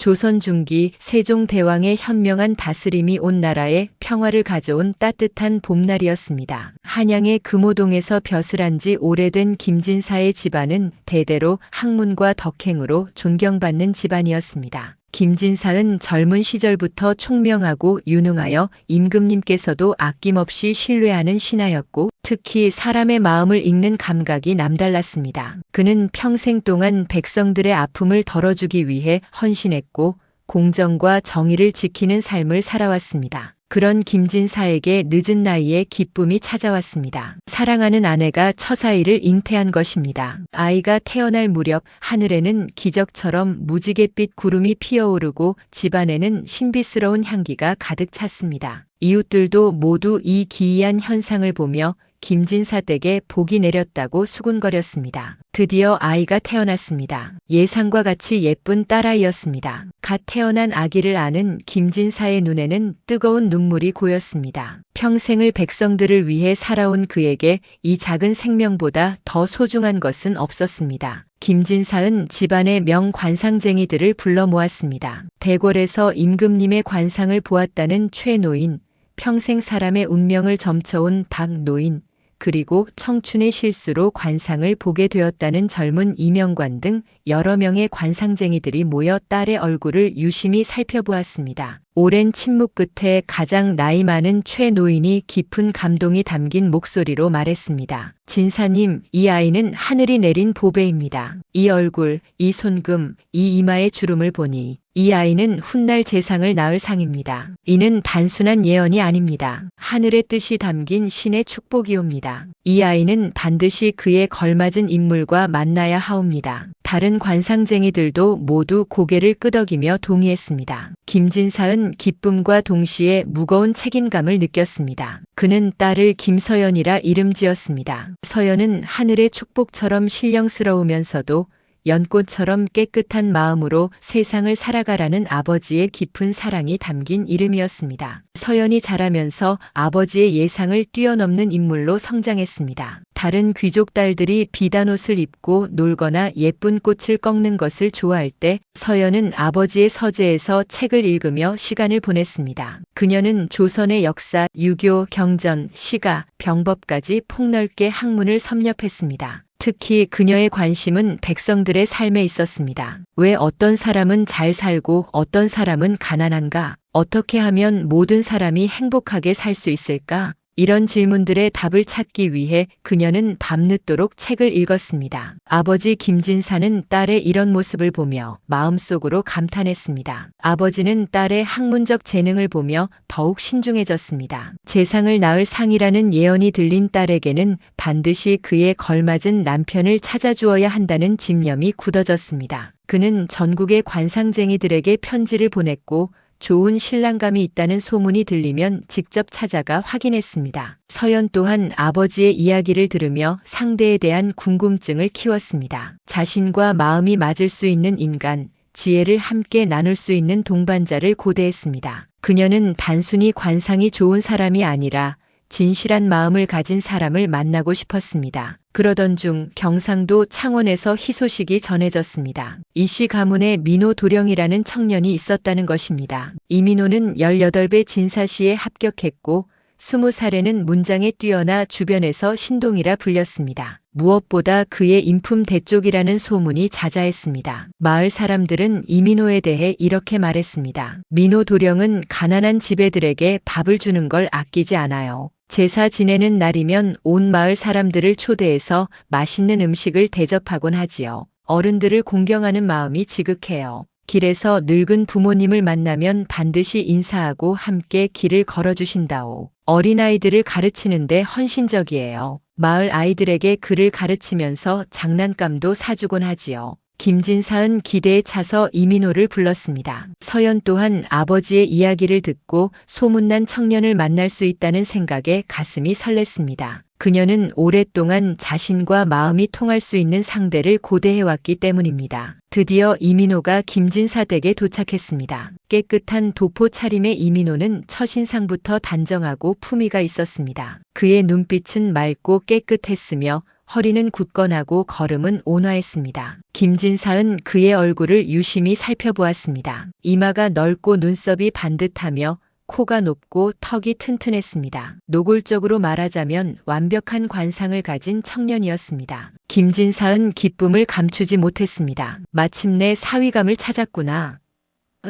조선 중기 세종대왕의 현명한 다스림이 온 나라에 평화를 가져온 따뜻한 봄날이었습니다. 한양의 금호동에서 벼슬한 지 오래된 김진사의 집안은 대대로 학문과 덕행으로 존경받는 집안이었습니다. 김진사는 젊은 시절부터 총명하고 유능하여 임금님께서도 아낌없이 신뢰하는 신하였고 특히 사람의 마음을 읽는 감각이 남달랐습니다. 그는 평생 동안 백성들의 아픔을 덜어주기 위해 헌신했고 공정과 정의를 지키는 삶을 살아왔습니다. 그런 김진사에게 늦은 나이에 기쁨이 찾아왔습니다. 사랑하는 아내가 처사일을 잉태한 것입니다. 아이가 태어날 무렵 하늘에는 기적처럼 무지갯빛 구름이 피어오르고 집안에는 신비스러운 향기가 가득 찼습니다. 이웃들도 모두 이 기이한 현상을 보며 김진사 댁에 복이 내렸다고 수군거렸습니다. 드디어 아이가 태어났습니다. 예상과 같이 예쁜 딸아이였습니다. 갓 태어난 아기를 아는 김진사의 눈에는 뜨거운 눈물이 고였습니다. 평생을 백성들을 위해 살아온 그에게 이 작은 생명보다 더 소중한 것은 없었습니다. 김진사은 집안의 명관상쟁이들을 불러 모았습니다. 대궐에서 임금님의 관상을 보았다는 최노인, 평생 사람의 운명을 점쳐온 박노인, 그리고 청춘의 실수로 관상을 보게 되었다는 젊은 이명관 등 여러 명의 관상쟁이들이 모여 딸의 얼굴을 유심히 살펴보았습니다. 오랜 침묵 끝에 가장 나이 많은 최 노인이 깊은 감동이 담긴 목소리로 말했습니다. 진사님, 이 아이는 하늘이 내린 보배입니다. 이 얼굴, 이 손금, 이 이마의 주름을 보니 이 아이는 훗날 재상을 낳을 상입니다. 이는 단순한 예언이 아닙니다. 하늘의 뜻이 담긴 신의 축복이옵니다. 이 아이는 반드시 그에 걸맞은 인물과 만나야 하옵니다. 다른 관상쟁이들도 모두 고개를 끄덕이며 동의했습니다. 김진사은 기쁨과 동시에 무거운 책임감을 느꼈습니다. 그는 딸을 김서연이라 이름 지었습니다. 서연은 하늘의 축복처럼 신령스러우면서도 연꽃처럼 깨끗한 마음으로 세상을 살아가라는 아버지의 깊은 사랑이 담긴 이름이었습니다. 서연이 자라면서 아버지의 예상을 뛰어넘는 인물로 성장했습니다. 다른 귀족 딸들이 비단 옷을 입고 놀거나 예쁜 꽃을 꺾는 것을 좋아할 때 서연은 아버지의 서재에서 책을 읽으며 시간을 보냈습니다. 그녀는 조선의 역사, 유교, 경전, 시가, 병법까지 폭넓게 학문을 섭렵했습니다. 특히 그녀의 관심은 백성들의 삶에 있었습니다. 왜 어떤 사람은 잘 살고 어떤 사람은 가난한가? 어떻게 하면 모든 사람이 행복하게 살 수 있을까? 이런 질문들의 답을 찾기 위해 그녀는 밤늦도록 책을 읽었습니다. 아버지 김진사는 딸의 이런 모습을 보며 마음속으로 감탄했습니다. 아버지는 딸의 학문적 재능을 보며 더욱 신중해졌습니다. 재상을 낳을 상이라는 예언이 들린 딸에게는 반드시 그에 걸맞은 남편을 찾아주어야 한다는 집념이 굳어졌습니다. 그는 전국의 관상쟁이들에게 편지를 보냈고 좋은 신랑감이 있다는 소문이 들리면 직접 찾아가 확인했습니다. 서연 또한 아버지의 이야기를 들으며 상대에 대한 궁금증을 키웠습니다. 자신과 마음이 맞을 수 있는 인간, 지혜를 함께 나눌 수 있는 동반자를 고대했습니다. 그녀는 단순히 관상이 좋은 사람이 아니라 진실한 마음을 가진 사람을 만나고 싶었습니다. 그러던 중 경상도 창원에서 희소식이 전해졌습니다. 이씨 가문에 민호 도령이라는 청년이 있었다는 것입니다. 이민호는 18배 진사시에 합격했고 20살에는 문장에 뛰어나 주변에서 신동이라 불렸습니다. 무엇보다 그의 인품 대쪽이라는 소문이 자자했습니다. 마을 사람들은 이민호에 대해 이렇게 말했습니다. 민호 도령은 가난한 지배들에게 밥을 주는 걸 아끼지 않아요. 제사 지내는 날이면 온 마을 사람들을 초대해서 맛있는 음식을 대접하곤 하지요. 어른들을 공경하는 마음이 지극해요. 길에서 늙은 부모님을 만나면 반드시 인사하고 함께 길을 걸어주신다오. 어린아이들을 가르치는데 헌신적이에요. 마을 아이들에게 글을 가르치면서 장난감도 사주곤 하지요. 김진사은 기대에 차서 이민호를 불렀습니다. 서연 또한 아버지의 이야기를 듣고 소문난 청년을 만날 수 있다는 생각에 가슴이 설렜습니다. 그녀는 오랫동안 자신과 마음이 통할 수 있는 상대를 고대해왔기 때문입니다. 드디어 이민호가 김진사 댁에 도착했습니다. 깨끗한 도포 차림의 이민호는 첫인상부터 단정하고 품위가 있었습니다. 그의 눈빛은 맑고 깨끗했으며 허리는 굳건하고 걸음은 온화했습니다. 김진사은 그의 얼굴을 유심히 살펴보았습니다. 이마가 넓고 눈썹이 반듯하며 코가 높고 턱이 튼튼했습니다. 노골적으로 말하자면 완벽한 관상을 가진 청년이었습니다. 김진사은 기쁨을 감추지 못했습니다. 마침내 사위감을 찾았구나.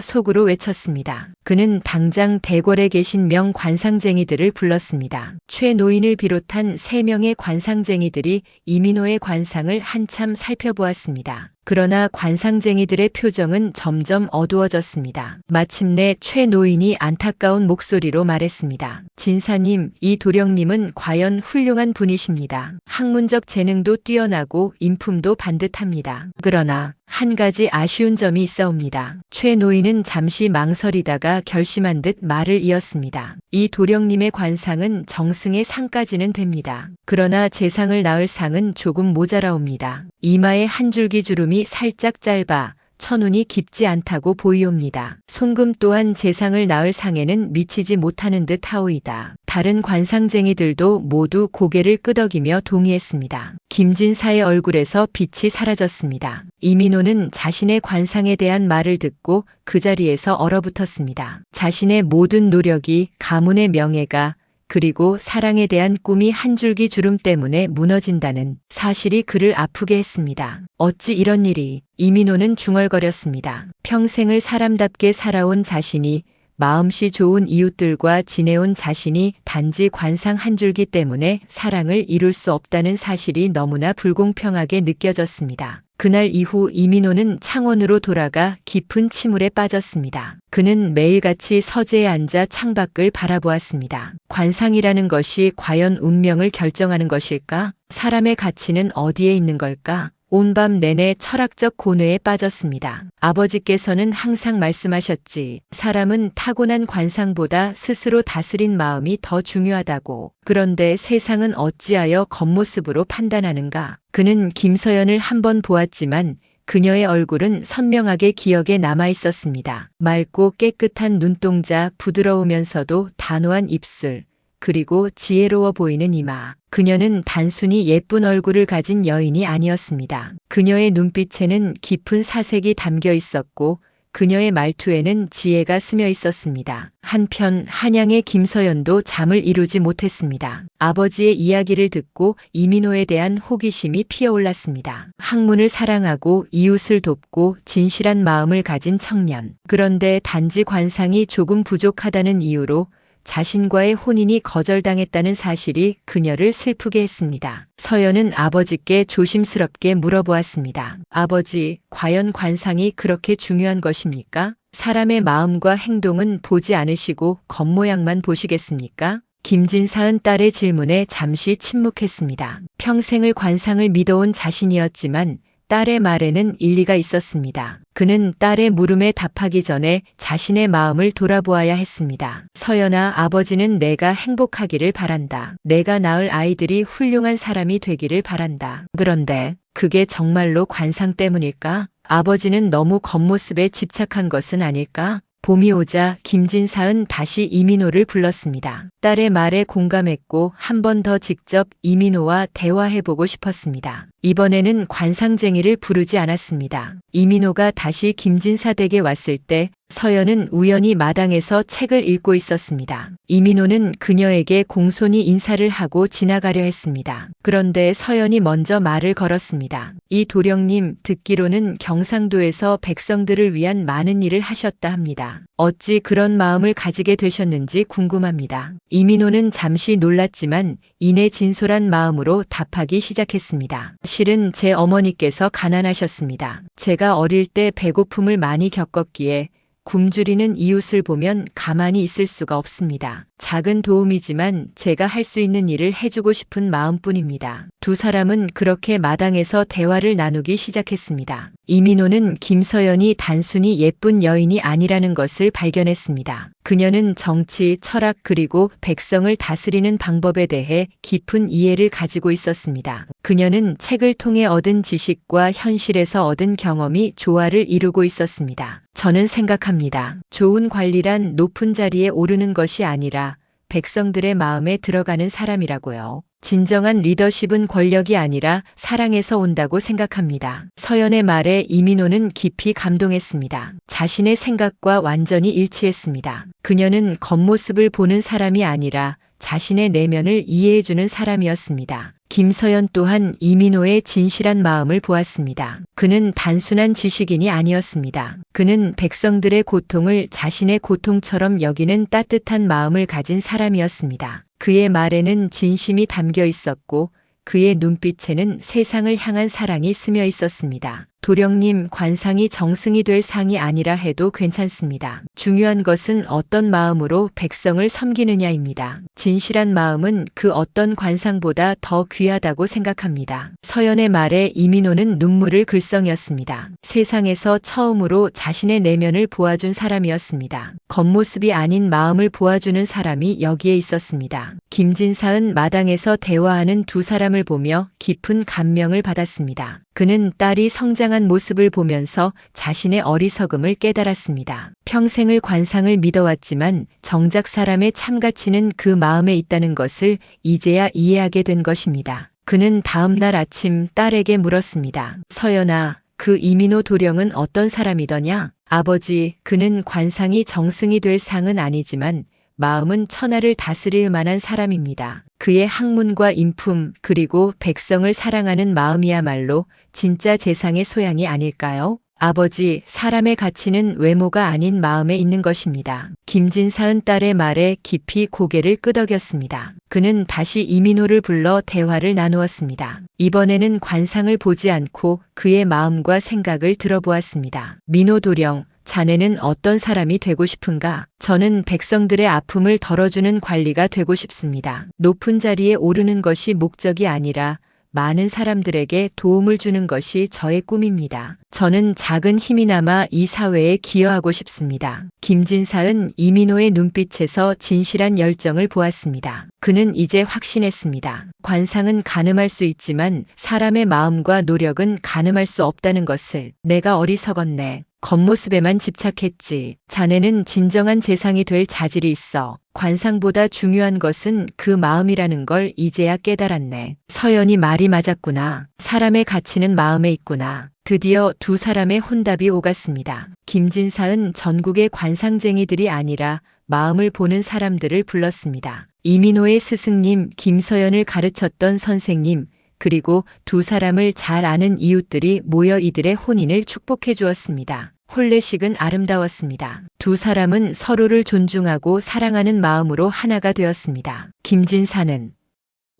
속으로 외쳤습니다. 그는 당장 대궐에 계신 명 관상쟁이들을 불렀습니다. 최 노인을 비롯한 세 명의 관상쟁이들이 이민호의 관상을 한참 살펴보았습니다. 그러나 관상쟁이들의 표정은 점점 어두워졌습니다. 마침내 최 노인이 안타까운 목소리로 말했습니다. 진사님, 이 도령님은 과연 훌륭한 분이십니다. 학문적 재능도 뛰어나고 인품도 반듯합니다. 그러나 한 가지 아쉬운 점이 있어옵니다. 최 노인은 잠시 망설이다가 결심한 듯 말을 이었습니다. 이 도령님의 관상은 정승의 상까지는 됩니다. 그러나 재상을 낳을 상은 조금 모자라옵니다. 이마에 한 줄기 주름이 살짝 짧아 천운이 깊지 않다고 보이옵니다. 손금 또한 재상을 낳을 상에는 미치지 못하는 듯 하오이다. 다른 관상쟁이들도 모두 고개를 끄덕이며 동의했습니다. 김진사의 얼굴에서 빛이 사라졌습니다. 이민호는 자신의 관상에 대한 말을 듣고 그 자리에서 얼어붙었습니다. 자신의 모든 노력이 가문의 명예가 그리고 사랑에 대한 꿈이 한 줄기 주름 때문에 무너진다는 사실이 그를 아프게 했습니다. 어찌 이런 일이 이민호는 중얼거렸습니다. 평생을 사람답게 살아온 자신이 마음씨 좋은 이웃들과 지내온 자신이 단지 관상 한 줄기 때문에 사랑을 이룰 수 없다는 사실이 너무나 불공평하게 느껴졌습니다. 그날 이후 이민호는 창원으로 돌아가 깊은 침울에 빠졌습니다. 그는 매일같이 서재에 앉아 창밖을 바라보았습니다. 관상이라는 것이 과연 운명을 결정하는 것일까? 사람의 가치는 어디에 있는 걸까? 온밤 내내 철학적 고뇌에 빠졌습니다. 아버지께서는 항상 말씀하셨지. 사람은 타고난 관상보다 스스로 다스린 마음이 더 중요하다고. 그런데 세상은 어찌하여 겉모습으로 판단하는가? 그는 김서연을 한번 보았지만 그녀의 얼굴은 선명하게 기억에 남아 있었습니다. 맑고 깨끗한 눈동자, 부드러우면서도 단호한 입술, 그리고 지혜로워 보이는 이마. 그녀는 단순히 예쁜 얼굴을 가진 여인이 아니었습니다. 그녀의 눈빛에는 깊은 사색이 담겨 있었고 그녀의 말투에는 지혜가 스며 있었습니다. 한편 한양의 김서연도 잠을 이루지 못했습니다. 아버지의 이야기를 듣고 이민호에 대한 호기심이 피어올랐습니다. 학문을 사랑하고 이웃을 돕고 진실한 마음을 가진 청년. 그런데 단지 관상이 조금 부족하다는 이유로 자신과의 혼인이 거절당했다는 사실이 그녀를 슬프게 했습니다. 서연은 아버지께 조심스럽게 물어보았습니다. 아버지, 과연 관상이 그렇게 중요한 것입니까? 사람의 마음과 행동은 보지 않으시고 겉모양만 보시겠습니까? 김진사은 딸의 질문에 잠시 침묵했습니다. 평생을 관상을 믿어온 자신이었지만 딸의 말에는 일리가 있었습니다. 그는 딸의 물음에 답하기 전에 자신의 마음을 돌아보아야 했습니다. 서연아, 아버지는 내가 행복하기를 바란다. 내가 낳을 아이들이 훌륭한 사람이 되기를 바란다. 그런데 그게 정말로 관상 때문일까? 아버지는 너무 겉모습에 집착한 것은 아닐까? 봄이 오자 김진사은 다시 이민호를 불렀습니다. 딸의 말에 공감했고 한 번 더 직접 이민호와 대화해보고 싶었습니다. 이번에는 관상쟁이를 부르지 않았습니다. 이민호가 다시 김진사 댁에 왔을 때 서연은 우연히 마당에서 책을 읽고 있었습니다. 이민호는 그녀에게 공손히 인사를 하고 지나가려 했습니다. 그런데 서연이 먼저 말을 걸었습니다. 이 도령님 듣기로는 경상도에서 백성들을 위한 많은 일을 하셨다 합니다. 어찌 그런 마음을 가지게 되셨는지 궁금합니다. 이민호는 잠시 놀랐지만 이내 진솔한 마음으로 답하기 시작했습니다. 실은 제 어머니께서 가난하셨습니다. 제가 어릴 때 배고픔을 많이 겪었기에 굶주리는 이웃을 보면 가만히 있을 수가 없습니다. 작은 도움이지만 제가 할 수 있는 일을 해주고 싶은 마음뿐입니다. 두 사람은 그렇게 마당에서 대화를 나누기 시작했습니다. 이민호는 김서연이 단순히 예쁜 여인이 아니라는 것을 발견했습니다. 그녀는 정치, 철학 그리고 백성을 다스리는 방법에 대해 깊은 이해를 가지고 있었습니다. 그녀는 책을 통해 얻은 지식과 현실에서 얻은 경험이 조화를 이루고 있었습니다. 저는 생각합니다. 좋은 관리란 높은 자리에 오르는 것이 아니라 백성들의 마음에 들어가는 사람이라고요. 진정한 리더십은 권력이 아니라 사랑에서 온다고 생각합니다. 서연의 말에 이민호는 깊이 감동했습니다. 자신의 생각과 완전히 일치했습니다. 그녀는 겉모습을 보는 사람이 아니라 자신의 내면을 이해해주는 사람이었습니다. 김서연 또한 이민호의 진실한 마음을 보았습니다. 그는 단순한 지식인이 아니었습니다. 그는 백성들의 고통을 자신의 고통처럼 여기는 따뜻한 마음을 가진 사람이었습니다. 그의 말에는 진심이 담겨 있었고 그의 눈빛에는 세상을 향한 사랑이 스며 있었습니다. 도령님 관상이 정승이 될 상이 아니라 해도 괜찮습니다. 중요한 것은 어떤 마음으로 백성을 섬기느냐입니다. 진실한 마음은 그 어떤 관상보다 더 귀하다고 생각합니다. 서연의 말에 이민호는 눈물을 글썽였습니다. 세상에서 처음으로 자신의 내면을 보아준 사람이었습니다. 겉모습이 아닌 마음을 보아주는 사람이 여기에 있었습니다. 김진사은 마당에서 대화하는 두 사람을 보며 깊은 감명을 받았습니다. 그는 딸이 성장한 모습을 보면서 자신의 어리석음을 깨달았습니다. 평생을 관상을 믿어왔지만 정작 사람의 참 가치는 그 마음에 있다는 것을 이제야 이해하게 된 것입니다. 그는 다음 날 아침 딸에게 물었습니다. 서연아, 그 이민호 도령은 어떤 사람이더냐? 아버지, 그는 관상이 정승이 될 상은 아니지만 마음은 천하를 다스릴 만한 사람입니다. 그의 학문과 인품 그리고 백성을 사랑하는 마음이야말로 진짜 재상의 소양이 아닐까요? 아버지, 사람의 가치는 외모가 아닌 마음에 있는 것입니다. 김진사은 딸의 말에 깊이 고개를 끄덕였습니다. 그는 다시 이민호를 불러 대화를 나누었습니다. 이번에는 관상을 보지 않고 그의 마음과 생각을 들어보았습니다. 민호 도령, 자네는 어떤 사람이 되고 싶은가? 저는 백성들의 아픔을 덜어주는 관리가 되고 싶습니다. 높은 자리에 오르는 것이 목적이 아니라 많은 사람들에게 도움을 주는 것이 저의 꿈입니다. 저는 작은 힘이나마 이 사회에 기여하고 싶습니다. 김진사은 이민호의 눈빛에서 진실한 열정을 보았습니다. 그는 이제 확신했습니다. 관상은 가늠할 수 있지만 사람의 마음과 노력은 가늠할 수 없다는 것을 내가 어리석었네. 겉모습에만 집착했지. 자네는 진정한 재상이 될 자질이 있어. 관상보다 중요한 것은 그 마음이라는 걸 이제야 깨달았네. 서연이 말이 맞았구나. 사람의 가치는 마음에 있구나. 드디어 두 사람의 혼답이 오갔습니다. 김진사은 전국의 관상쟁이들이 아니라 마음을 보는 사람들을 불렀습니다. 이민호의 스승님 김서연을 가르쳤던 선생님, 그리고 두 사람을 잘 아는 이웃들이 모여 이들의 혼인을 축복해 주었습니다. 혼례식은 아름다웠습니다. 두 사람은 서로를 존중하고 사랑하는 마음으로 하나가 되었습니다. 김진사는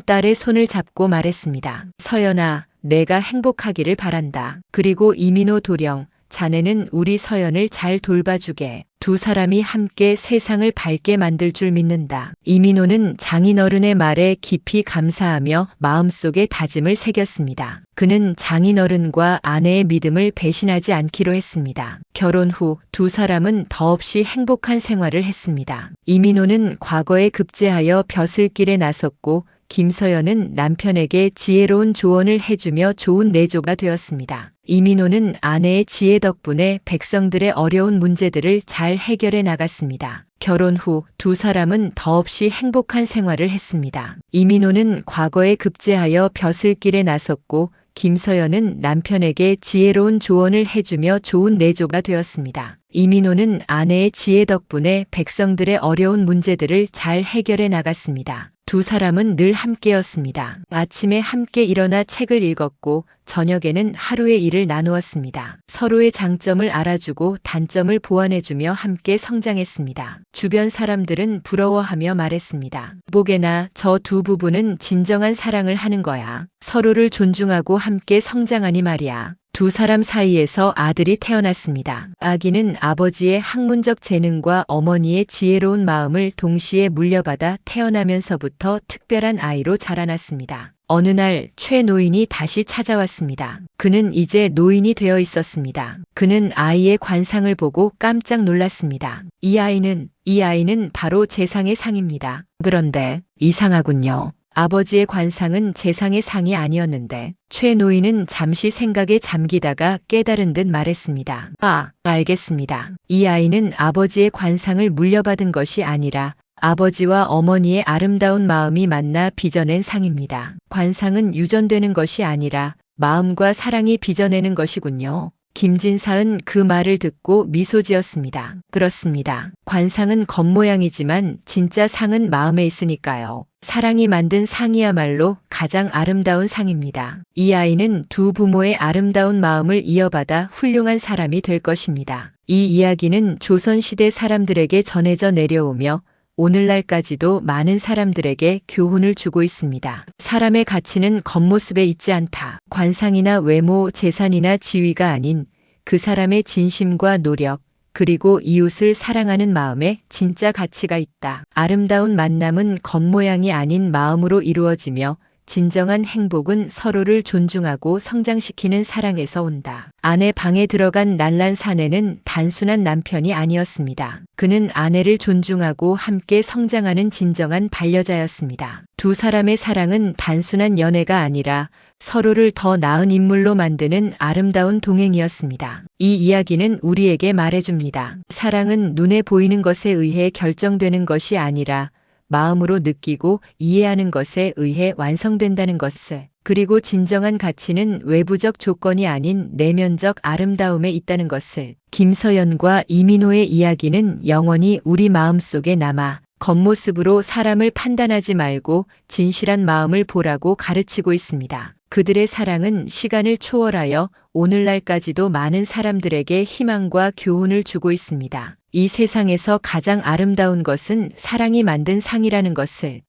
딸의 손을 잡고 말했습니다. 서연아, 내가 행복하기를 바란다. 그리고 이민호 도령, 자네는 우리 서연을 잘 돌봐주게. 두 사람이 함께 세상을 밝게 만들 줄 믿는다. 이민호는 장인어른의 말에 깊이 감사하며 마음속에 다짐을 새겼습니다. 그는 장인어른과 아내의 믿음을 배신하지 않기로 했습니다. 결혼 후 두 사람은 더없이 행복한 생활을 했습니다. 이민호는 과거에 급제하여 벼슬길에 나섰고 김서연은 남편에게 지혜로운 조언을 해주며 좋은 내조가 되었습니다. 이민호는 아내의 지혜 덕분에 백성들의 어려운 문제들을 잘 해결해 나갔습니다. 결혼 후 두 사람은 더없이 행복한 생활을 했습니다. 이민호는 과거에 급제하여 벼슬길에 나섰고 김서연은 남편에게 지혜로운 조언을 해주며 좋은 내조가 되었습니다. 이민호는 아내의 지혜 덕분에 백성들의 어려운 문제들을 잘 해결해 나갔습니다. 두 사람은 늘 함께였습니다. 아침에 함께 일어나 책을 읽었고 저녁에는 하루의 일을 나누었습니다. 서로의 장점을 알아주고 단점을 보완해주며 함께 성장했습니다. 주변 사람들은 부러워하며 말했습니다. 보게나 저 두 부부는 진정한 사랑을 하는 거야. 서로를 존중하고 함께 성장하니 말이야. 두 사람 사이에서 아들이 태어났습니다. 아기는 아버지의 학문적 재능과 어머니의 지혜로운 마음을 동시에 물려받아 태어나면서부터 특별한 아이로 자라났습니다. 어느 날 최 노인이 다시 찾아왔습니다. 그는 이제 노인이 되어 있었습니다. 그는 아이의 관상을 보고 깜짝 놀랐습니다. 이 아이는, 이 아이는 바로 재상의 상입니다. 그런데 이상하군요. 아버지의 관상은 재상의 상이 아니었는데 최 노인은 잠시 생각에 잠기다가 깨달은 듯 말했습니다. 아, 알겠습니다. 이 아이는 아버지의 관상을 물려받은 것이 아니라 아버지와 어머니의 아름다운 마음이 만나 빚어낸 상입니다. 관상은 유전되는 것이 아니라 마음과 사랑이 빚어내는 것이군요. 김진사은 그 말을 듣고 미소 지었습니다. 그렇습니다. 관상은 겉모양이지만 진짜 상은 마음에 있으니까요. 사랑이 만든 상이야말로 가장 아름다운 상입니다. 이 아이는 두 부모의 아름다운 마음을 이어받아 훌륭한 사람이 될 것입니다. 이 이야기는 조선시대 사람들에게 전해져 내려오며 오늘날까지도 많은 사람들에게 교훈을 주고 있습니다. 사람의 가치는 겉모습에 있지 않다. 관상이나 외모, 재산이나 지위가 아닌 그 사람의 진심과 노력, 그리고 이웃을 사랑하는 마음에 진짜 가치가 있다. 아름다운 만남은 겉모양이 아닌 마음으로 이루어지며 진정한 행복은 서로를 존중하고 성장시키는 사랑에서 온다. 아내 방에 들어간 난란 사내는 단순한 남편이 아니었습니다. 그는 아내를 존중하고 함께 성장하는 진정한 반려자였습니다. 두 사람의 사랑은 단순한 연애가 아니라 서로를 더 나은 인물로 만드는 아름다운 동행이었습니다. 이 이야기는 우리에게 말해줍니다. 사랑은 눈에 보이는 것에 의해 결정되는 것이 아니라 마음으로 느끼고 이해하는 것에 의해 완성된다는 것을. 그리고 진정한 가치는 외부적 조건이 아닌 내면적 아름다움에 있다는 것을. 김서연과 이민호의 이야기는 영원히 우리 마음속에 남아 겉모습으로 사람을 판단하지 말고 진실한 마음을 보라고 가르치고 있습니다. 그들의 사랑은 시간을 초월하여 오늘날까지도 많은 사람들에게 희망과 교훈을 주고 있습니다. 이 세상에서 가장 아름다운 것은 사랑이 만든 상이라는 것을